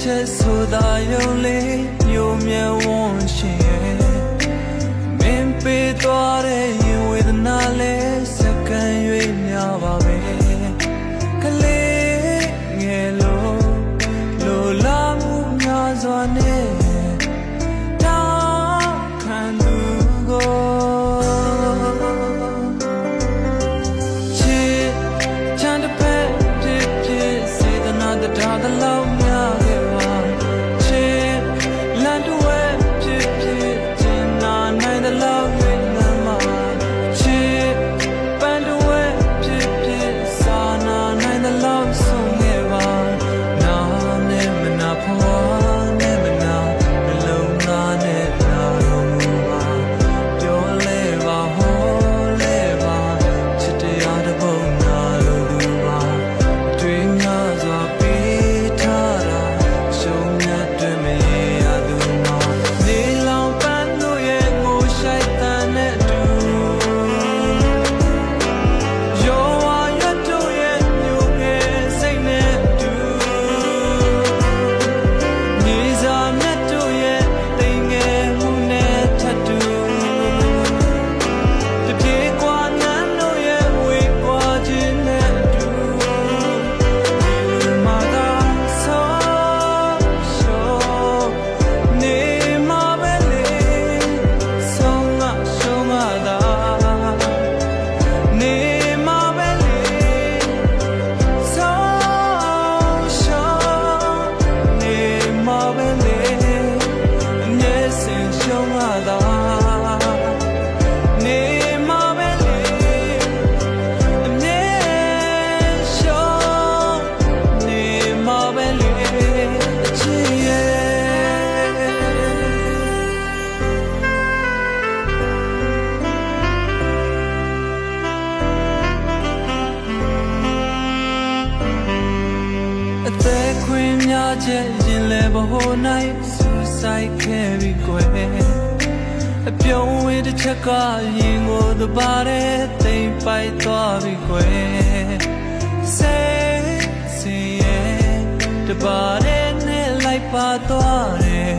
ချက်ဆိုတာယုံလေးညိုမြဝန်းရှင်ရဲ့မင်းပေးသွားတဲ့ ချက်ရင်လဲဘဟို၌စူဆိုင်ခဲ့ပြီးကွယ်အပြုံးဝေးတစ်ချက်ကရင်ကိုသပါတဲ့သိမ့်ပိုက်သွားပြီးကွယ်စေစီရဲ့တပါတဲ့နဲ့လိုက်ပါသွားတယ်